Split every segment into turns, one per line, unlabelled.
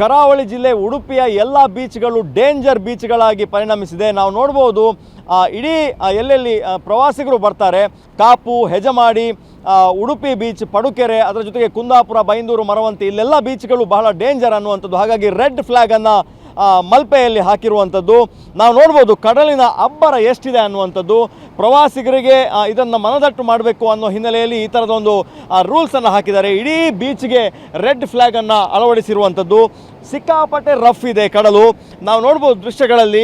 ಕರಾವಳಿ ಜಿಲ್ಲೆ ಉಡುಪಿಯ ಎಲ್ಲ ಬೀಚ್ಗಳು ಡೇಂಜರ್ ಬೀಚ್ಗಳಾಗಿ ಪರಿಣಮಿಸಿದೆ. ನಾವು ನೋಡ್ಬೋದು ಇಡೀ ಎಲ್ಲೆಲ್ಲಿ ಪ್ರವಾಸಿಗರು ಬರ್ತಾರೆ. ಕಾಪು, ಹೆಜಮಾಡಿ ಉಡುಪಿ ಬೀಚ್, ಪಡುಕೆರೆ, ಅದರ ಜೊತೆಗೆ ಕುಂದಾಪುರ, ಬೈಂದೂರು, ಮರವಂತಿ, ಇಲ್ಲೆಲ್ಲ ಬೀಚ್ಗಳು ಬಹಳ ಡೇಂಜರ್ ಅನ್ನುವಂಥದ್ದು. ಹಾಗಾಗಿ ರೆಡ್ ಫ್ಲ್ಯಾಗನ್ನು ಮಲ್ಪೆಯಲ್ಲಿ ಹಾಕಿರುವಂಥದ್ದು. ನಾವು ನೋಡ್ಬೋದು, ಕಡಲಿನ ಅಬ್ಬರ ಎಷ್ಟಿದೆ ಅನ್ನುವಂಥದ್ದು. ಪ್ರವಾಸಿಗರಿಗೆ ಇದನ್ನು ಮನದಟ್ಟು ಮಾಡಬೇಕು ಅನ್ನೋ ಹಿನ್ನೆಲೆಯಲ್ಲಿ ಈ ಥರದ ಒಂದು ರೂಲ್ಸನ್ನು ಹಾಕಿದ್ದಾರೆ. ಇಡೀ ಬೀಚ್ಗೆ ರೆಡ್ ಫ್ಲ್ಯಾಗನ್ನು ಅಳವಡಿಸಿರುವಂಥದ್ದು ಸಿಕ್ಕಾಪಟ್ಟೆ ರಫ್ ಇದೆ ಕಡಲು. ನಾವು ನೋಡ್ಬೋದು ದೃಶ್ಯಗಳಲ್ಲಿ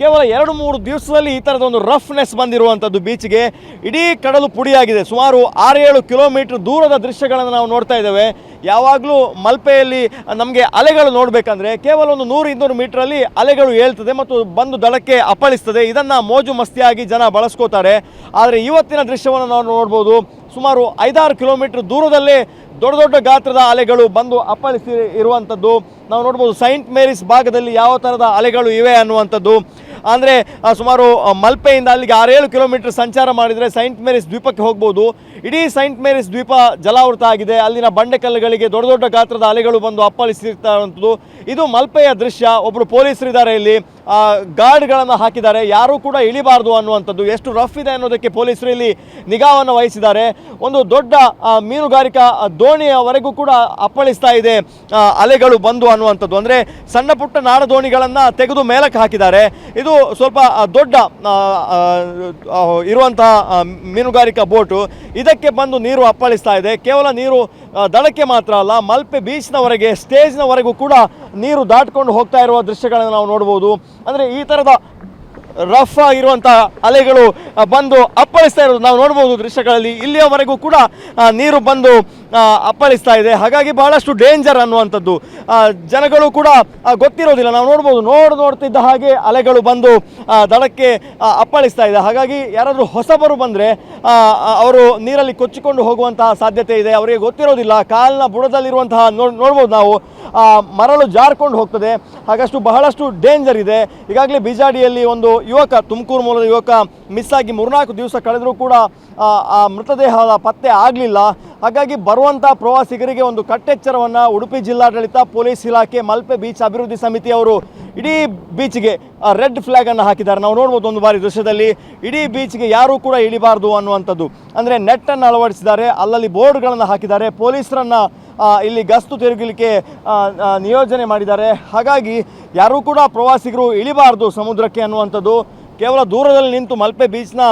ಕೇವಲ ಎರಡು ಮೂರು ದಿವಸದಲ್ಲಿ ಈ ಥರದೊಂದು ರಫ್ನೆಸ್ ಬಂದಿರುವಂಥದ್ದು ಬೀಚ್ಗೆ. ಇಡೀ ಕಡಲು ಪುಡಿಯಾಗಿದೆ. ಸುಮಾರು ಆರೇಳು ಕಿಲೋಮೀಟ್ರ್ ದೂರದ ದೃಶ್ಯಗಳನ್ನು ನಾವು ನೋಡ್ತಾ ಇದ್ದೇವೆ. ಯಾವಾಗಲೂ ಮಲ್ಪೆಯಲ್ಲಿ ನಮಗೆ ಅಲೆಗಳು ನೋಡಬೇಕಂದ್ರೆ ಕೇವಲ ಒಂದು ನೂರು ಇನ್ನೂರು ಮೀಟ್ರಲ್ಲಿ ಅಲೆಗಳು ಏಳ್ತದೆ ಮತ್ತು ಬಂದು ದಡಕ್ಕೆ ಅಪ್ಪಳಿಸ್ತದೆ. ಇದನ್ನು ಮೋಜು ಮಸ್ತಿಯಾಗಿ ಜನ ಬಳಸ್ಕೋತಾರೆ ಆದರೆ ಇವತ್ತಿನ ದೃಶ್ಯವನ್ನು ನಾವು ನೋಡ್ಬೋದು, ಸುಮಾರು ಐದಾರು ಕಿಲೋಮೀಟರ್ ದೂರದಲ್ಲೇ ದೊಡ್ಡ ದೊಡ್ಡ ಗಾತ್ರದ ಅಲೆಗಳು ಬಂದು ಅಪ್ಪಳಿಸಿ ಇರುವಂಥದ್ದು ನಾವು ನೋಡ್ಬೋದು ಸೈಂಟ್ ಮೇರಿಸ್ ಭಾಗದಲ್ಲಿ ಯಾವ ಥರದ ಅಲೆಗಳು ಇವೆ ಅನ್ನುವಂಥದ್ದು. ಅಂದರೆ ಸುಮಾರು ಮಲ್ಪೆಯಿಂದ ಅಲ್ಲಿಗೆ ಆರೇಳು ಕಿಲೋಮೀಟರ್ ಸಂಚಾರ ಮಾಡಿದರೆ ಸೈಂಟ್ ಮೇರಿಸ್ ದ್ವೀಪಕ್ಕೆ ಹೋಗ್ಬೋದು. ಇಡೀ ಸೈಂಟ್ ಮೇರಿಸ್ ದ್ವೀಪ ಜಲಾವೃತ ಆಗಿದೆ. ಅಲ್ಲಿನ ಬಂಡೆಕಲ್ಲುಗಳಿಗೆ ದೊಡ್ಡ ದೊಡ್ಡ ಗಾತ್ರದ ಅಲೆಗಳು ಬಂದು ಅಪ್ಪಳಿಸಿರ್ತಕ್ಕಂಥದ್ದು ಇದು ಮಲ್ಪೆಯ ದೃಶ್ಯ. ಒಬ್ಬರು ಪೊಲೀಸರಿದ್ದಾರೆ ಇಲ್ಲಿ. ಗಾರ್ಡ್ಗಳನ್ನು ಹಾಕಿದ್ದಾರೆ. ಯಾರೂ ಕೂಡ ಇಳಿಬಾರ್ದು ಅನ್ನುವಂಥದ್ದು. ಎಷ್ಟು ರಫ್ ಇದೆ ಅನ್ನೋದಕ್ಕೆ ಪೊಲೀಸರು ಇಲ್ಲಿ ನಿಗಾವನ್ನು ವಹಿಸಿದ್ದಾರೆ. ಒಂದು ದೊಡ್ಡ ಮೀನುಗಾರಿಕಾ ದೋಣಿಯವರೆಗೂ ಕೂಡ ಅಪ್ಪಳಿಸ್ತಾ ಇದೆ. ಅಲೆಗಳು ಬಂದು ಅನ್ನುವಂಥದ್ದು. ಅಂದರೆ ಸಣ್ಣ ಪುಟ್ಟ ನಾಡ ದೋಣಿಗಳನ್ನು ತೆಗೆದು ಮೇಲಕ್ಕೆ ಹಾಕಿದ್ದಾರೆ. ಇದು ಸ್ವಲ್ಪ ದೊಡ್ಡ ಇರುವಂತಹ ಮೀನುಗಾರಿಕಾ ಬೋಟು. ಇದಕ್ಕೆ ಬಂದು ನೀರು ಅಪ್ಪಳಿಸ್ತಾ ಇದೆ. ಕೇವಲ ನೀರು ದಡಕ್ಕೆ ಮಾತ್ರ ಅಲ್ಲ, ಮಲ್ಪೆ ಬೀಚ್ನವರೆಗೆ, ಸ್ಟೇಜ್ನವರೆಗೂ ಕೂಡ ನೀರು ದಾಟ್ಕೊಂಡು ಹೋಗ್ತಾ ಇರುವ ದೃಶ್ಯಗಳನ್ನು ನಾವು ನೋಡ್ಬೋದು ಅಂದರೆ ಈ ಥರದ ರಫ್ ಆಗಿರುವಂಥ ಅಲೆಗಳು ಬಂದು ಅಪ್ಪಳಿಸ್ತಾ ಇರೋದು ನಾವು ನೋಡ್ಬೋದು ದೃಶ್ಯಗಳಲ್ಲಿ. ಇಲ್ಲಿಯವರೆಗೂ ಕೂಡ ನೀರು ಬಂದು ಅಪ್ಪಳಿಸ್ತಾ ಇದೆ. ಹಾಗಾಗಿ ಬಹಳಷ್ಟು ಡೇಂಜರ್ ಅನ್ನುವಂಥದ್ದು. ಜನಗಳು ಕೂಡ ಗೊತ್ತಿರೋದಿಲ್ಲ. ನಾವು ನೋಡ್ಬೋದು ನೋಡ್ ನೋಡ್ತಿದ್ದ ಹಾಗೆ ಅಲೆಗಳು ಬಂದು ದಡಕ್ಕೆ ಅಪ್ಪಳಿಸ್ತಾ ಇದೆ. ಹಾಗಾಗಿ ಯಾರಾದರೂ ಹೊಸಬರು ಬಂದರೆ ಅವರು ನೀರಲ್ಲಿ ಕೊಚ್ಚಿಕೊಂಡು ಹೋಗುವಂತಹ ಸಾಧ್ಯತೆ ಇದೆ. ಅವರಿಗೆ ಗೊತ್ತಿರೋದಿಲ್ಲ. ಕಾಲಿನ ಬುಡದಲ್ಲಿರುವಂತಹ ನೋಡ್ ನೋಡ್ಬೋದು ನಾವು. ಮರಳು ಜಾರ್ಕೊಂಡು ಹೋಗ್ತದೆ. ಹಾಗಷ್ಟು ಬಹಳಷ್ಟು ಡೇಂಜರ್ ಇದೆ. ಈಗಾಗಲೇ ಬಿಜಾಡಿಯಲ್ಲಿ ಒಂದು ಯುವಕ ತುಮಕೂರು ಮೂಲದ ಯುವಕ ಮಿಸ್ ಆಗಿ ಮೂರ್ನಾಲ್ಕು ದಿವಸ ಕಳೆದರೂ ಕೂಡ ಆ, ಮೃತದೇಹದ ಪತ್ತೆ ಆಗಲಿಲ್ಲ. ಹಾಗಾಗಿ ಬರುವಂಥ ಪ್ರವಾಸಿಗರಿಗೆ ಒಂದು ಕಟ್ಟೆಚ್ಚರವನ್ನು ಉಡುಪಿ ಜಿಲ್ಲಾಡಳಿತ ಪೊಲೀಸ್ ಇಲಾಖೆ, ಮಲ್ಪೆ ಬೀಚ್ ಅಭಿವೃದ್ಧಿ ಸಮಿತಿಯವರು ಇಡೀ ಬೀಚ್ಗೆ ರೆಡ್ ಫ್ಲ್ಯಾಗನ್ನು ಹಾಕಿದ್ದಾರೆ. ನಾವು ನೋಡ್ಬೋದು ಒಂದು ಬಾರಿ ದೃಶ್ಯದಲ್ಲಿ, ಇಡೀ ಬೀಚ್ಗೆ ಯಾರೂ ಕೂಡ ಇಳಿಬಾರ್ದು ಅನ್ನುವಂಥದ್ದು. ಅಂದರೆ ನೆಟ್ಟನ್ನು ಅಳವಡಿಸಿದ್ದಾರೆ, ಅಲ್ಲಲ್ಲಿ ಬೋರ್ಡ್ಗಳನ್ನು ಹಾಕಿದ್ದಾರೆ, ಪೊಲೀಸರನ್ನು ಇಲ್ಲಿ ಗಸ್ತು ತಿರುಗಲಿಕ್ಕೆ ನಿಯೋಜನೆ ಮಾಡಿದ್ದಾರೆ. ಹಾಗಾಗಿ ಯಾರೂ ಕೂಡ ಪ್ರವಾಸಿಗರು ಇಳಿಬಾರ್ದು ಸಮುದ್ರಕ್ಕೆ ಅನ್ನುವಂಥದ್ದು. ಕೇವಲ ದೂರದಲ್ಲಿ ನಿಂತು ಮಲ್ಪೆ ಬೀಚ್ನ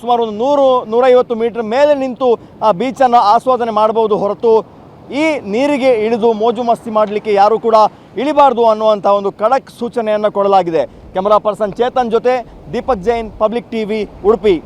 ಸುಮಾರು ಒಂದು ನೂರು, ನೂರೈವತ್ತು ಮೀಟರ್ ಮೇಲೆ ನಿಂತು ಆ ಬೀಚನ್ನು ಆಸ್ವಾದನೆ ಮಾಡಬಹುದು ಹೊರತು ಈ ನೀರಿಗೆ ಇಳಿದು ಮೋಜು ಮಸ್ತಿ ಮಾಡಲಿಕ್ಕೆ ಯಾರೂ ಕೂಡ ಇಳಿಬಾರ್ದು ಅನ್ನುವಂಥ ಒಂದು ಖಡಕ್ ಸೂಚನೆಯನ್ನು ಕೊಡಲಾಗಿದೆ. ಕ್ಯಾಮರಾ ಪರ್ಸನ್ ಚೇತನ್ ಜೊತೆ ದೀಪಕ್ ಜೈನ್ ಪಬ್ಲಿಕ್ ಟಿವಿ ಉಡುಪಿ.